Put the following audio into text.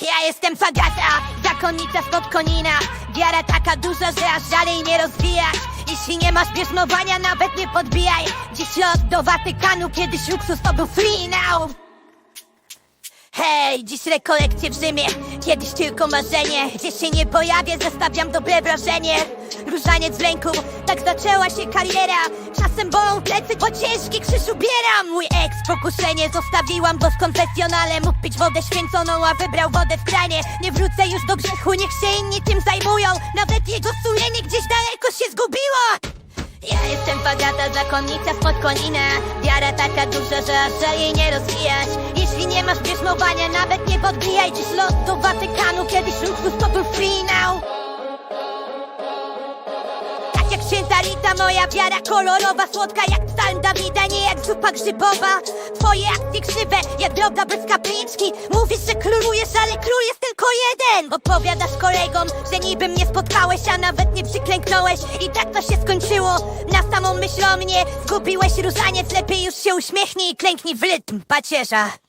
Ja jestem Fagata, zakonnica spod konina. Wiara taka duża, że aż dalej nie rozwijać Jeśli nie masz bierzmowania, nawet nie podbijaj. Dziś lot do Watykanu, kiedyś luksus to był now Hej, dziś rekolekcje w Rzymie. Kiedyś tylko marzenie. Gdzie się nie pojawię, zostawiam dobre wrażenie. Różaniec w ręku, tak zaczęła się kariera Czasem bolą plecy, bo ciężki krzyż ubieram Mój ex pokuszenie zostawiłam, bo w konfesjonale Mógł pić wodę święconą, a wybrał wodę w kranie. Nie wrócę już do grzechu, niech się inni tym zajmują. Nawet jego sumienie gdzieś daleko się zgubiło. Ja jestem Fagata, zakonnica spod konina. Wiara taka duża, że aż jej nie rozwijać. Jeśli nie masz nawet nie podbijaj Dziś lot do Watykanu, kiedyś luksus to był now tak jak święta Rita, moja wiara kolorowa Słodka jak psalm Dawida, nie jak zupa grzybowa. Twoje akcje krzywe, jak droga bez kapliczki. Mówisz, że królujesz, ale król jest tylko jeden. Odpowiadasz kolegom, że niby mnie spotkałeś A nawet nie przyklęknąłeś. I tak to się skończyło. Na samą myśl o mnie Zgubiłeś różaniec, lepiej już się uśmiechnij I klęknij w rytm pacierza